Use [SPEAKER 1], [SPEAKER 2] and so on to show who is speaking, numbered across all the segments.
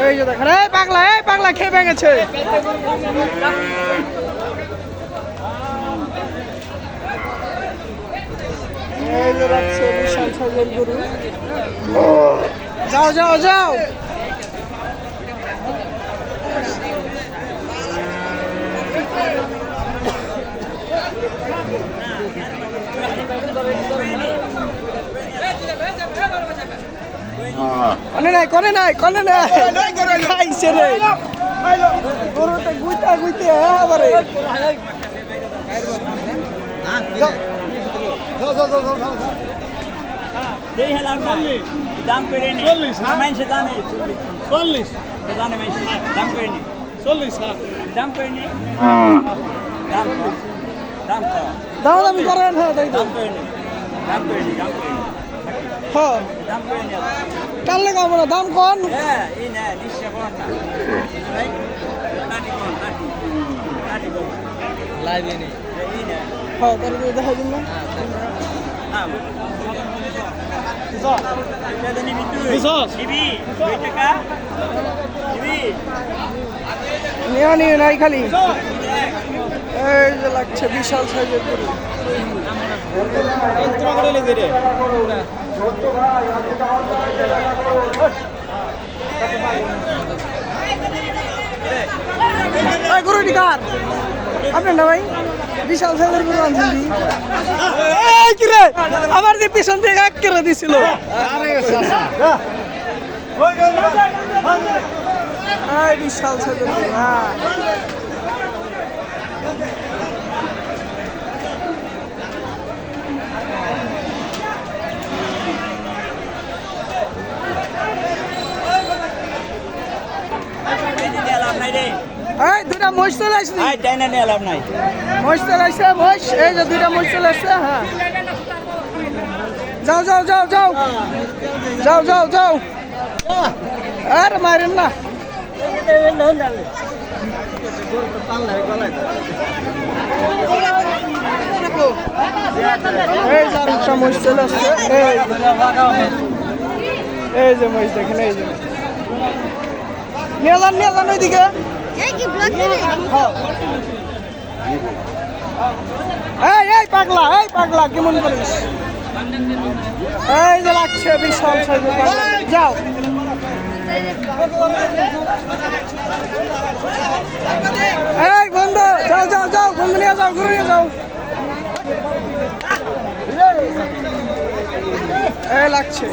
[SPEAKER 1] এই যে দেখেন এই পাগলা এই পাগলা খেয়ে ভেঙেছে। যাও যাও যাও। কনে নাই কনে নাই কনে নাই খাইছে রে গরুটা গুইতা গুইতে আবারে
[SPEAKER 2] দাম করে নি? মানুষে দামে
[SPEAKER 3] চল্লিশ
[SPEAKER 2] জানে মানুষে দাম করে নি
[SPEAKER 3] চল্লিশ
[SPEAKER 2] দাম করে নি দাম। দাম।
[SPEAKER 1] দাম দামি করেন হ্যাঁ
[SPEAKER 2] দাম করে নি দাম করে নি দাম করে নি
[SPEAKER 1] হ্যাঁ
[SPEAKER 2] দাম করে নি
[SPEAKER 1] টানলে কামো না দাম কন?
[SPEAKER 2] হ্যাঁ
[SPEAKER 1] হ্যাঁ দেখা দিন না।
[SPEAKER 2] নিবি
[SPEAKER 1] নিয়ে নিয়ে নাই খালি। এই যে লাগছে বিশাল সাইজের গরুটি কার? আপনার না ভাই? বিশাল সাইজের গরু আনছেন আমার যে পিছন থেকে এক করে দিছিল। বিশাল সাইজের গরু হ্যাঁ
[SPEAKER 2] এই যে নিয়ে লাভ নাই রে
[SPEAKER 1] এই দুটা মহিষ চলে
[SPEAKER 2] নাই।
[SPEAKER 1] মহিষ চলে আসছে মহিষ? এই যে দুইটা মহিষ চলে আসছে হ্যাঁ। যাও যাও যাও যাও। যাও যাও যাও। আরে মারেন না। এই যে আর একটা মহিষ চলে আসছে এই এই যে মহিষ দেখেন এই যে। নিয়ে যান নিয়ে যান ওইদিকে। হ্যাঁ। এই এই পাগলা এই পাগলা কেমন করিস? এই যে লাগছে বিশাল সাইজের পাগলা। যাও। এই বন্ধু যাও যাও যাও বন্ধু নিয়ে যাও ঘুরে নিয়ে যাও। এই লাগছে।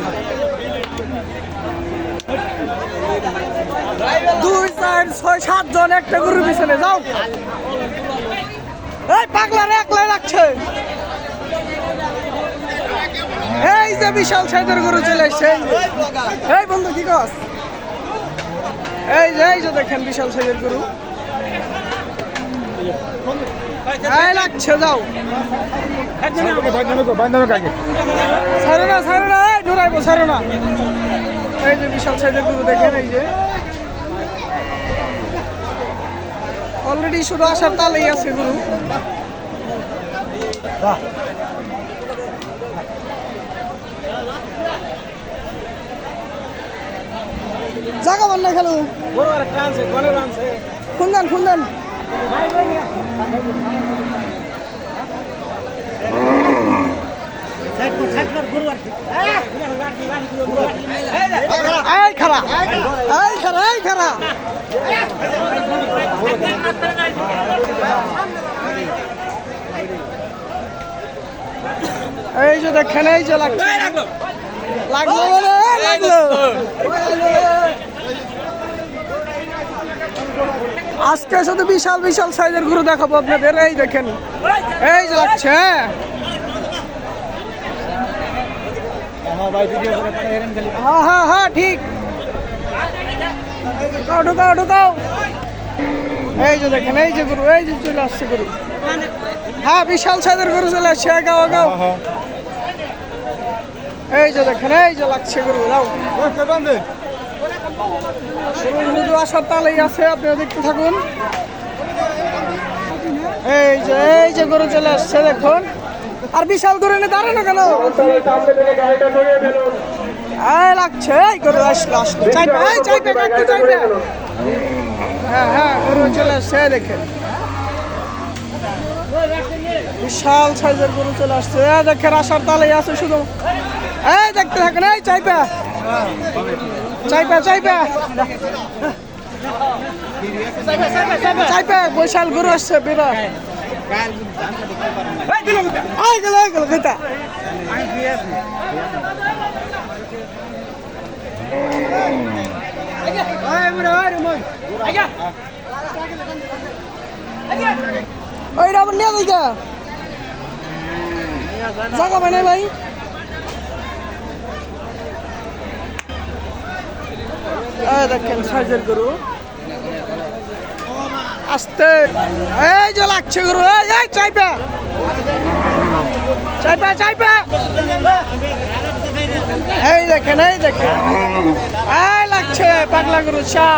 [SPEAKER 1] দুই চার ছয় সাত জন একটা গরুর পিছনে, যাও। এই পাগলার একলাই লাগছে এই যে বিশাল সাইজের গরু চলে এসছে। এই বন্ধু, কি কস? এই যে এই যে দেখেন বিশাল সাইজের গরু। এই লাগছে যাও। ছাড়ো না ছাড়ো না, এই ডোরাইবো ছাড়ো না। এই যে বিশাল সাইজের গরু, দেখেন এই যে। অলরেডি শুধু আসার তালেই আছে গরু। জাগা বান্না খেলো। খুন্দান খুন্দান এই খারা এই খারা এই যে দেখেন এই যে লাগছে লাগল। লাগল আজকে শুধু বিশাল বিশাল সাইজের গরু দেখাবো আপনাদের। এই দেখেন এই যে লাগছে। হ্যাঁ হ্যাঁ হ্যাঁ হ্যাঁ ঠিক। ঢুকাও ঢুকাও ঢুকাও। এই যে দেখেন এই যে গরু এই যে চলে আসছে গরু। হ্যাঁ বিশাল সাইজের গরু চলে আসছে গাও গাও। এই যে দেখেন এই যে লাগছে গরু যাও। শুধু আসার তালেই আছে আপনারা দেখতে থাকুন। এই যে এই যে গরু চলে আসছে দেখুন। আর বিশাল করে এনে দাঁড়ানো কেন? লাগছে গরু আসলো আসলো। চাইবে চাইবে কাকু চাইবে। হ্যাঁ হ্যাঁ গরু চলে আসছে দেখেন। বিশাল সাইজের গরু চলে আসছে। দেখেন আসার তালে আছে শুধু। এই দেখতে থাকেন এই চাইবে চাইবে চাইবে। চাইবে বৈশাল গরু আসছে বিরাট। আই গেল আই গেল খেতা ওই রাবণ নিয়ে যাই জায়গা বানাই ভাই দেখেন, সাইজের গরু। আস্তে। এই যে লাগছে গরু, এই এই, চাইপা। চাইপা চাইপা। এই দেখেন এই দেখেন। এই লাগছে পাগলা গরু, চা।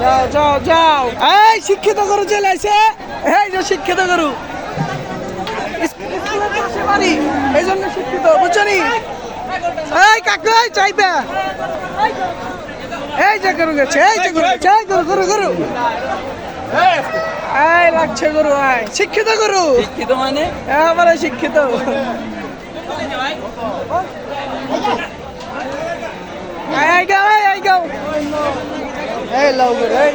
[SPEAKER 1] যাও যাও যাও। এই শিক্ষিত গরু চলে আসে। এই যে শিক্ষিত গরু। এই জন্য শিক্ষিত বুঝছনি এই কাকু এই চাইবে। এই যে গরু গেছে এই যে গরু চাই গরু গরু গরু। এই লাগছে গরু আয়। শিক্ষিত গরু।
[SPEAKER 2] শিক্ষিত মানে?
[SPEAKER 1] এবারে শিক্ষিত। এই গাও এই গাও এই লাউ গরু এই